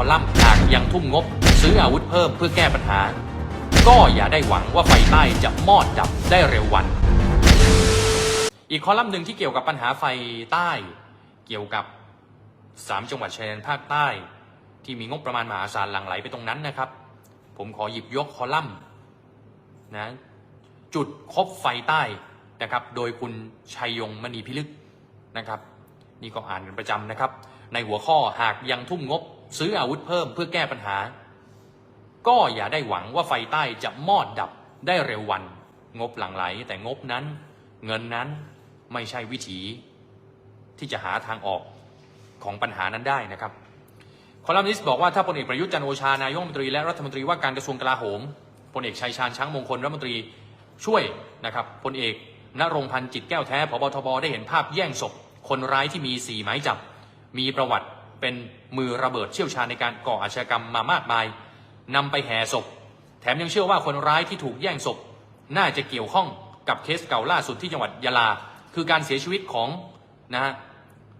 อลัมน์หากยังทุ่มงบ ซื้ออาวุธเพิ่มเพื่อแก้ปัญหา ก็อย่าได้หวังว่าไฟใต้จะมอดดับได้เร็ววัน อีกคอลัมน์หนึ่งที่เกี่ยวกับปัญหาไฟใต้ เกี่ยวกับ 3 จังหวัดชายแดนภาคใต้ ที่มีงบประมาณมหาศาลหลั่งไหลไปตรงนั้นนะครับ ผมขอหยิบยกคอลัมน์นะจุดคบไฟใต้นะครับ โดยคุณชัยยงมณีพิลึกนะครับ นี่ก็อ่านกันประจำนะครับ ในหัวข้อหากยังทุ่มงบ ซื้ออาวุธเพิ่มเพื่อแก้ปัญหา ก็อย่าได้หวังว่าไฟใต้จะมอดดับได้เร็ววัน งบหลั่งไหลแต่งบนั้น เงินนั้นไม่ใช่วิถี ที่จะหาทางออกของปัญหานั้นได้นะครับคอลัมนิสต์บอกว่าถ้าพลเอกประยุทธ์จันโอชานายกรัฐมนตรีและรัฐมนตรีว่าการกระทรวงกลาโหมพลเอกชัยชาญช้างมงคลรัฐมนตรีช่วยนะครับพลเอกณรงพันธ์จิตแก้วแท้พบทบได้เห็นภาพแย่งศพ คนร้ายที่มีสี่หมายจับ มีประวัติ เป็นมือระเบิดเชี่ยวชาญในการก่ออาชญากรรมมามากมายนำไปแห่ศพ แถมยังเชื่อว่าคนร้ายที่ถูกแย่งศพ น่าจะเกี่ยวข้องกับเคสเก่าล่าสุดที่จังหวัดยะลา คือการเสียชีวิตของนะฮะ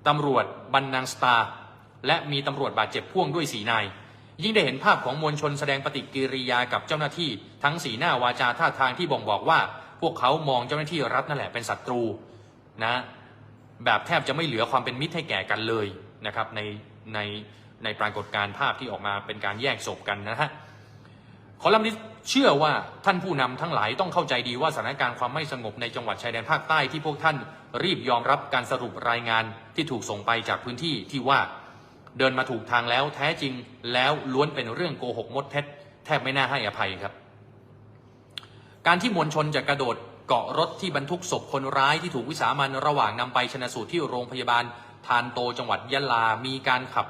ตำรวจบันนางสตาร์และมีตำรวจบาดเจ็บพ่วงด้วยสีนาย ยิ่งได้เห็นภาพของมวลชนแสดงปฏิกิริยากับเจ้าหน้าที่ ทั้งสีหน้าวาจาท่าทางที่บ่งบอกว่า พวกเขามองเจ้าหน้าที่รัฐนั่นแหละเป็นศัตรูนะแบบแทบจะไม่เหลือความเป็นมิตรให้แก่กันเลยนะครับใน ในในปรากฏการณ์ภาพที่ออกมาเป็นการแยกศพกันนะฮะคอลัมนิสเชื่อว่าท่านผู้นำทั้งหลายต้องเข้าใจดีว่าสถานการณ์ความไม่สงบในจังหวัดชายแดนภาคใต้ที่พวกท่านรีบยอมรับการสรุปรายงานที่ถูกส่งไปจากพื้นที่ที่ว่าเดินมาถูกทางแล้วแท้จริงแล้วล้วนเป็นเรื่องโกหกมดเท็จแทบไม่น่าให้อภัยครับ การที่มวลชนจะกระโดดเกาะรถที่บรรทุกศพคนร้ายที่ถูกวิสามันระหว่างนำไปชนะสูตรที่โรงพยาบาล ทานโตจังหวัดยะลา มีการขับ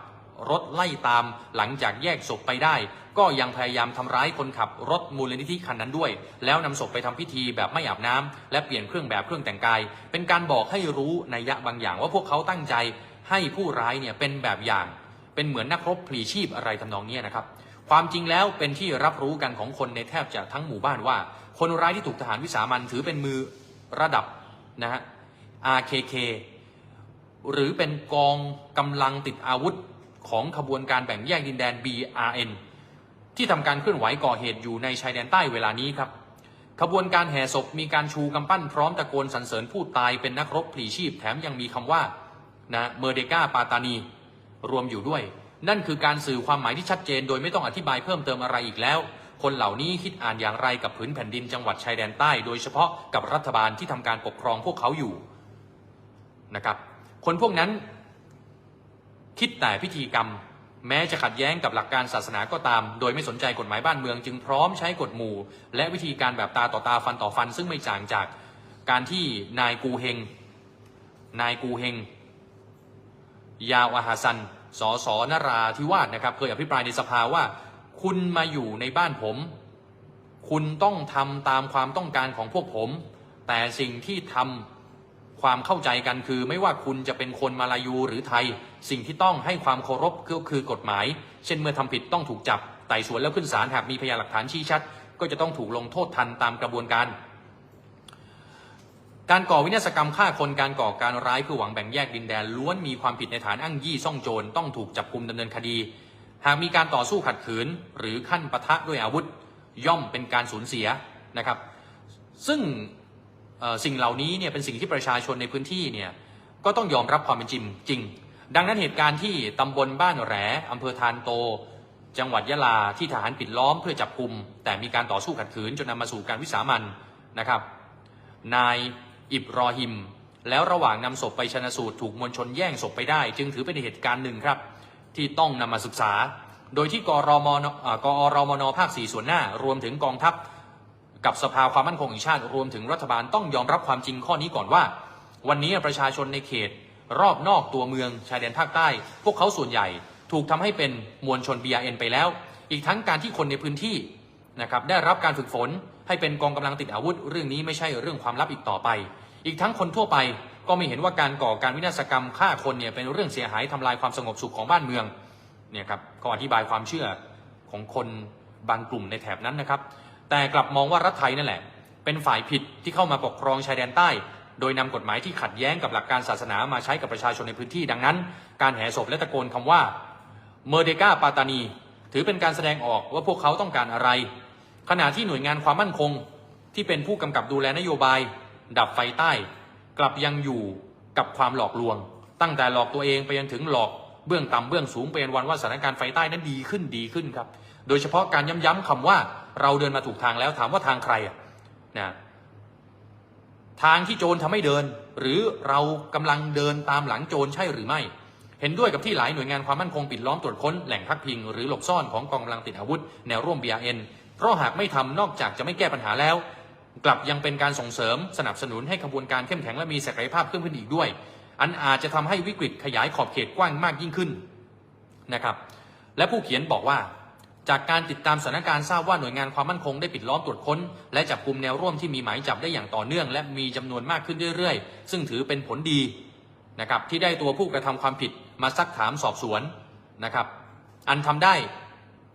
รถไล่ตามหลังจากแยกศพไปได้ ก็ยังพยายามทำร้ายคนขับรถมูลนิธิคันนั้นด้วย แล้วนำศพไปทำพิธีแบบไม่อาบน้ำและเปลี่ยนเครื่องแบบเครื่องแต่งกาย เป็นการบอกให้รู้ในยยะบางอย่างว่าพวกเขาตั้งใจ ให้ผู้ร้ายเนี่ยเป็นแบบอย่าง เป็นเหมือนนักรบพลีชีพอะไรทำนองนี้นะครับ ความจริงแล้วเป็นที่รับรู้กันของคนในแทบจะทั้งหมู่บ้านว่า คนร้ายที่ถูกทหารวิสามันถือเป็นมือระดับนะฮะ RKK หรือเป็นกองกำลังติดอาวุธของขบวนการแบ่งแยกดินแดน BRN ที่ทำการเคลื่อนไหวก่อเหตุอยู่ในชายแดนใต้เวลานี้ครับ ขบวนการแห่ศพมีการชูกำปั้นพร้อมตะโกนสรรเสริญผู้ตายเป็นนักรบพลีชีพแถมยังมีคำว่านะเมอร์เดกาปาตานี รวมอยู่ด้วย นั่นคือการสื่อความหมายที่ชัดเจน โดยไม่ต้องอธิบายเพิ่มเติมอะไรอีกแล้ว คนเหล่านี้คิดอ่านอย่างไรกับผืนแผ่นดินจังหวัดชายแดนใต้ โดยเฉพาะกับรัฐบาลที่ทำการปกครองพวกเขาอยู่นะครับ คนพวกนั้น คิดแต่พิธีกรรม แม้จะขัดแย้งกับหลักการศาสนาก็ตาม โดยไม่สนใจกฎหมายบ้านเมือง จึงพร้อมใช้กฎหมู่ และวิธีการแบบตาต่อตาฟันต่อฟัน ซึ่งไม่ต่างจากการที่นายกูเฮงนายกูเฮงยาวอาฮาซันสสนราธิวาสนะครับ เคยอภิปรายในสภาว่า คุณมาอยู่ในบ้านผม คุณต้องทำตามความต้องการของพวกผม แต่สิ่งที่ทำ ความเข้าใจกันคือไม่ว่าคุณจะเป็นคนมาลายูหรือไทย สิ่งที่ต้องให้ความเคารพก็คือกฎหมาย เช่นเมื่อทำผิดต้องถูกจับไต่สวนแล้วขึ้นศาลหากมีพยานหลักฐานชี้ชัด ก็จะต้องถูกลงโทษทันตามกระบวนการ การก่อวินาศกรรมฆ่าคนการก่อการร้ายเพื่อหวังแบ่งแยกดินแดนล้วนมีความผิดในฐานอ้างยี่ซ่องโจรต้องถูกจับกุมดำเนินคดี หากมีการต่อสู้ขัดขืน หรือขั้นปะทะด้วยอาวุธ ย่อมเป็นการสูญเสียนะครับ ซึ่ง สิ่งเหล่านี้เนี่ยเป็นสิ่งที่ประชาชนในพื้นที่เนี่ยก็ต้องยอมรับความเป็นจริงจริง ดังนั้นเหตุการณ์ที่ตำบลบ้านแหลอำเภอทานโต จังหวัดยะลาที่ทหารปิดล้อมเพื่อจับกลุ่มแต่มีการต่อสู้ขัดขืนจนนำมาสู่การวิสามันนะครับ นายอิบรอฮิม แล้วระหว่างนำศพไปชนะสูตรถูกมวลชนแย่งศพไปได้ จึงถือเป็นเหตุการณ์หนึ่งครับ ที่ต้องนำมาศึกษา โดยที่กรมนอ่ากอรมนภาคสี่ส่วนหน้ารวมถึงกองทัพ กับสภาความมั่นคงแห่งชาติรวมถึงรัฐบาลต้องยอมรับความจริงข้อนี้ก่อนว่า วันนี้ประชาชนในเขต รอบนอกตัวเมืองชายแดนภาคใต้ พวกเขาส่วนใหญ่ถูกทำให้เป็นมวลชน BRN ไปแล้ว อีกทั้งการที่คนในพื้นที่นะครับได้รับการฝึกฝนให้เป็นกองกำลังติดอาวุธ เรื่องนี้ไม่ใช่เรื่องความลับอีกต่อไป อีกทั้งคนทั่วไปก็ไม่เห็นว่าการก่อการวินาศกรรมฆ่าคนเนี่ยเป็นเรื่องเสียหายทำลายความสงบสุขของบ้านเมืองเนี่ยครับก็อธิบายความเชื่อของคนบางกลุ่มในแถบนั้นนะครับ แต่กลับมองว่ารัฐไทยนั่นแหละ เป็นฝ่ายผิดที่เข้ามาปกครองชายแดนใต้ โดยนำกฎหมายที่ขัดแย้งกับหลักการศาสนามาใช้กับประชาชนในพื้นที่ดังนั้น การแห่ศพและตะโกนคำว่าเมอร์เดกาปาตานี ถือเป็นการแสดงออกว่าพวกเขาต้องการอะไร ขณะที่หน่วยงานความมั่นคง ที่เป็นผู้กำกับดูแลนโยบาย ดับไฟใต้ กลับยังอยู่กับความหลอกลวง ตั้งแต่หลอกตัวเองไปจนถึงหลอกเบื้องต่ำเบื้องสูงไปจนวันว่าสถานการณ์ไฟใต้นั้นดีขึ้นดีขึ้นครับ โดยเฉพาะการย้ำๆคำว่า เราเดินมาถูกทางแล้วถามว่าทางใครอะนะทางที่โจรทำให้เดิน หรือเรากำลังเดินตามหลังโจรใช่หรือไม่ เห็นด้วยกับที่หลายหน่วยงานความมั่นคงปิดล้อมตรวจค้นแหล่งพักพิง หรือหลบซ่อนของกองกำลังติดอาวุธ แนวร่วม BRN เพราะหากไม่ทำนอกจากจะไม่แก้ปัญหาแล้ว กลับยังเป็นการส่งเสริมสนับสนุนให้ขบวนการเข้มแข็งและมีศักยภาพเพิ่มขึ้นอีกด้วย อันอาจจะทำให้วิกฤตขยายขอบเขตกว้างมากยิ่งขึ้นนะครับ และผู้เขียนบอกว่า จากการติดตามสถานการณ์ทราบว่าหน่วยงานความมั่นคงได้ปิดล้อมตรวจค้น และจับกลุ่มแนวร่วมที่มีหมายจับได้อย่างต่อเนื่อง และมีจำนวนมากขึ้นเรื่อยๆ ซึ่งถือเป็นผลดีนะครับที่ได้ตัวผู้กระทำความผิดมาซักถามสอบสวนนะครับ อันทำได้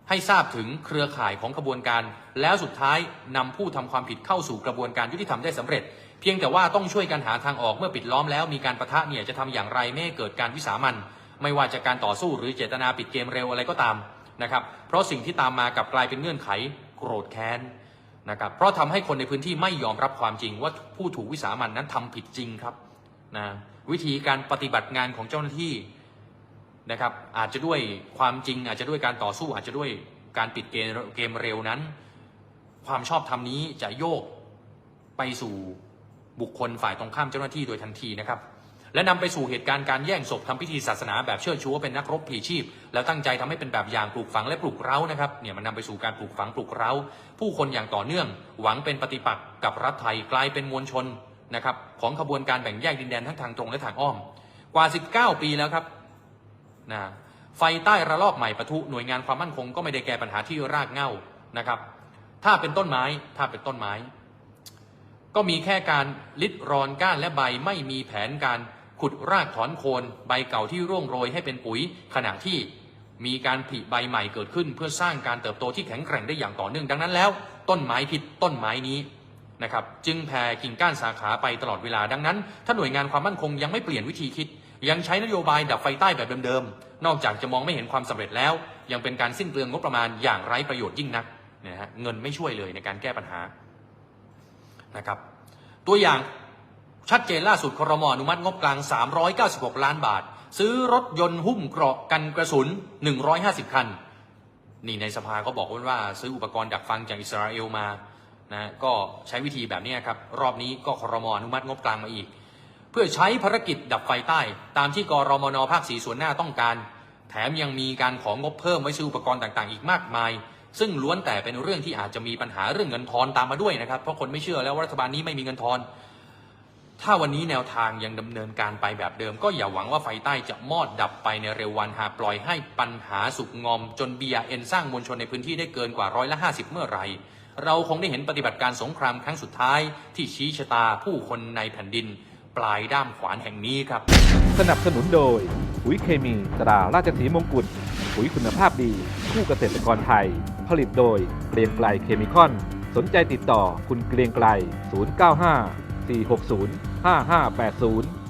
ให้ทราบถึงเครือข่ายของขบวนการ แล้วสุดท้ายนำผู้ทำความผิดเข้าสู่กระบวนการยุติธรรมได้สำเร็จ เพียงแต่ว่าต้องช่วยกันหาทางออกเมื่อปิดล้อมแล้วมีการประทะเนี่ยจะทำอย่างไรไม่ให้เกิดการวิสามันไม่ว่าจะการต่อสู้หรือเจตนาปิดเกมเร็วอะไรก็ตาม นะครับ เพราะสิ่งที่ตามมากลับกลายเป็นเงื่อนไขโกรธแค้นนะครับ เพราะทำให้คนในพื้นที่ไม่ยอมรับความจริงว่าผู้ถูกวิสามันนั้นทำผิดจริงครับนะวิธีการปฏิบัติงานของเจ้าหน้าที่นะครับ อาจจะด้วยความจริง อาจจะด้วยการต่อสู้อาจจะด้วยการปิดเกมเกมเร็วนั้น ความชอบธรรมนี้จะโยกไปสู่บุคคลฝ่ายตรงข้ามเจ้าหน้าที่โดยทันทีนะครับ และนำไปสู่เหตุการณ์การแย่งศพทำพิธีศาสนาแบบเชื่อชูว่าเป็นนักรบผีชีพ แล้วตั้งใจทำให้เป็นแบบอย่างปลูกฝังและปลูกเร้านะครับเนี่ยมันนำไปสู่การปลูกฝังปลูกเร้า ผู้คนอย่างต่อเนื่อง หวังเป็นปฏิปักษ์กับรัฐไทยกลายเป็นมวลชนนะครับของขบวนการแบ่งแยกดินแดนทั้งทางตรงและทางอ้อม กว่า 19 ปีแล้วครับนะไฟใต้ระลอกใหม่ปะทุหน่วยงานความมั่นคงก็ไม่ได้แก้ปัญหาที่รากเหง้านะครับ ถ้าเป็นต้นไม้ถ้าเป็นต้นไม้ ก็มีแค่การลิดรอนก้านและใบไม่มีแผนการ ขุดรากถอนโคนใบเก่าที่ร่วงโรยให้เป็นปุ๋ย ขณะที่มีการผลิใบใหม่เกิดขึ้น เพื่อสร้างการเติบโตที่แข็งแกร่งได้อย่างต่อเนื่องดังนั้นแล้ว ต้นไม้ผิดต้นไม้นี้นะครับจึงแผ่กิ่งก้านสาขาไปตลอดเวลาดังนั้น ถ้าหน่วยงานความมั่นคงยังไม่เปลี่ยนวิธีคิด ยังใช้นโยบายดับไฟใต้แบบเดิมๆนอกจากจะมองไม่เห็นความสำเร็จแล้ว ยังเป็นการสิ้นเปลืองงบประมาณอย่างไร้ประโยชน์ยิ่งนักนะฮะเงินไม่ช่วยเลยในการแก้ปัญหานะครับตัวอย่าง ชัดเจนล่าสุดครมอนุมัติงบกลาง 396 ล้านบาท ซื้อรถยนต์หุ้มเกราะกันกระสุน 150 คัน นี่ในสภาก็บอกว่าซื้ออุปกรณ์ดักฟังจากอิสราเอลมานะก็ใช้วิธีแบบนี้ครับ รอบนี้ก็ครมอนุมัติงบกลางมาอีก เพื่อใช้ภารกิจดับไฟใต้ ตามที่กรมนภาคสีส่วนหน้าต้องการ แถมยังมีการของงบเพิ่มไว้ซื้ออุปกรณ์ต่างๆ อีกมากมาย ซึ่งล้วนแต่เป็นเรื่องที่อาจจะมีปัญหาเรื่องเงินทอนตามมาด้วยนะครับ เพราะคนไม่เชื่อแล้วว่ารัฐบาลนี้ไม่มีเงินทอน ถ้าวันนี้แนวทางยังดำเนินการไปแบบเดิม ก็อย่าหวังว่าไฟใต้จะมอดดับไปในเร็ววันหากปล่อยให้ปัญหาสุกงอม จน BRN สร้างมวลชนในพื้นที่ได้เกินกว่าร้อยละ 50 เมื่อไรเราคงได้เห็นปฏิบัติการสงครามครั้งสุดท้าย ที่ชี้ชะตาผู้คนในแผ่นดิน ปลายด้ามขวานแห่งนี้ครับ สนับสนุนโดยปุ๋ยเคมีตราราชสีมงกุฎปุ๋ยคุณภาพดี คู่เกษตรกรไทย ผลิตโดยเกรียงไกลเคมีคอน สนใจติดต่อคุณเกรียงไกล 095 460 5580